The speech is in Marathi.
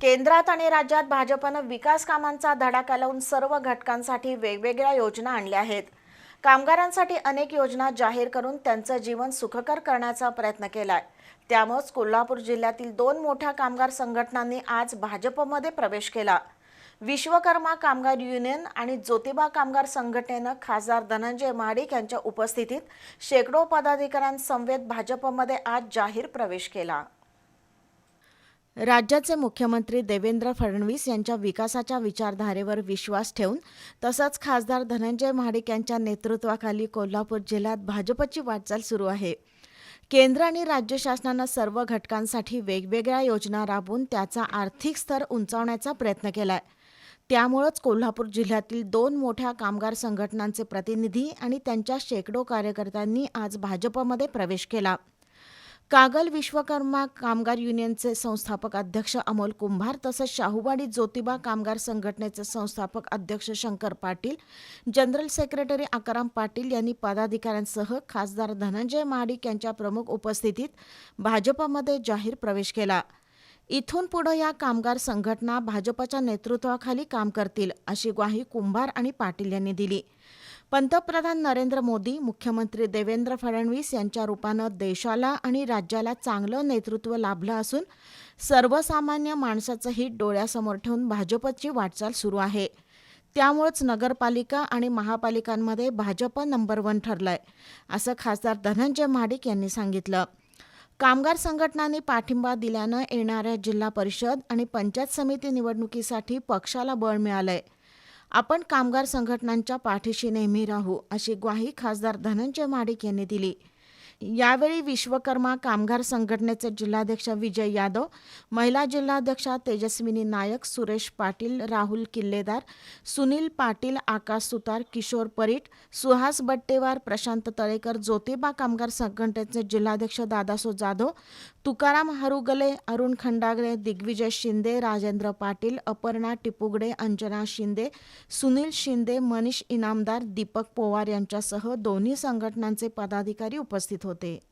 केंद्रात आणि राज्यात भाजपनं विकास कामांचा धडाका लावून सर्व घटकांसाठी वेगवेगळ्या योजना आणल्या आहेत. कामगारांसाठी अनेक योजना जाहीर करून त्यांचं जीवन सुखकर करण्याचा प्रयत्न केलाय. त्यामुळेच कोल्हापूर जिल्ह्यातील दोन मोठ्या कामगार संघटनांनी आज भाजपमध्ये प्रवेश केला. विश्वकर्मा कामगार युनियन आणि ज्योतिबा कामगार संघटनेनं खासदार धनंजय महाडिक यांच्या उपस्थितीत शेकडो पदाधिकाऱ्यांसमवेत भाजपमध्ये आज जाहीर प्रवेश केला. राज्याचे मुख्यमंत्री देवेंद्र फडणवीस यांच्या विकासाच्या विचारधारेवर विश्वास ठेवून तसंच खासदार धनंजय महाडिक यांच्या नेतृत्वाखाली कोल्हापूर जिल्ह्यात भाजपची वाटचाल सुरू आहे. केंद्र आणि राज्य शासनानं सर्व घटकांसाठी वेगवेगळ्या योजना राबवून त्याचा आर्थिक स्तर उंचावण्याचा प्रयत्न केलाय. त्यामुळंच कोल्हापूर जिल्ह्यातील दोन मोठ्या कामगार संघटनांचे प्रतिनिधी आणि त्यांच्या शेकडो कार्यकर्त्यांनी आज भाजपमध्ये प्रवेश केला. कागल विश्वकर्मा कामगार युनियनचे संस्थापक अध्यक्ष अमोल कुंभार तसंच शाहूवाडी ज्योतिबा कामगार संघटनेचे संस्थापक अध्यक्ष शंकर पाटील जनरल सेक्रेटरी आकाराम पाटील यांनी पदाधिकाऱ्यांसह खासदार धनंजय महाडिक यांच्या प्रमुख उपस्थितीत भाजपमध्ये जाहीर प्रवेश केला. इथून पुढे या कामगार संघटना भाजपच्या नेतृत्वाखाली काम करतील अशी ग्वाही कुंभार आणि पाटील यांनी दिली. पंतप्रधान नरेंद्र मोदी मुख्यमंत्री देवेंद्र फडणवीस यांच्या रूपानं देशाला आणि राज्याला चांगलं नेतृत्व लाभलं असून सर्वसामान्य माणसाचं हित डोळ्यासमोर ठेवून भाजपची वाटचाल सुरू आहे. त्यामुळेच नगरपालिका आणि महापालिकांमध्ये भाजप नंबर वन ठरलंय असं खासदार धनंजय महाडिक यांनी सांगितलं. कामगार संघटनांनी पाठिंबा दिल्यानं येणाऱ्या जिल्हा परिषद आणि पंचायत समिती निवडणुकीसाठी पक्षाला बळ मिळालंय. आपण कामगार संघटनांच्या पाठीशी नेहमी राहू अशी ग्वाही खासदार धनंजय माडिक यांनी दिली. यावेळी विश्वकर्मा कामगार संघटनेचे जिल्हाध्यक्ष विजय यादव महिला जिल्हाध्यक्षा तेजस्विनी नायक सुरेश पाटील राहुल किल्लेदार सुनील पाटील आकाश सुतार किशोर परीट सुहास बट्टेवार प्रशांत तळेकर ज्योतिबा कामगार संघटनेचे जिल्हाध्यक्ष दादासो जाधव तुकाराम हरुगले अरुण खंडागळे दिग्विजय शिंदे राजेंद्र पाटील अपर्णा टिपुगडे अंजना शिंदे सुनील शिंदे मनीष इनामदार दीपक पोवार यांच्यासह दोन्ही संघटनांचे पदाधिकारी उपस्थित होते. abrazo te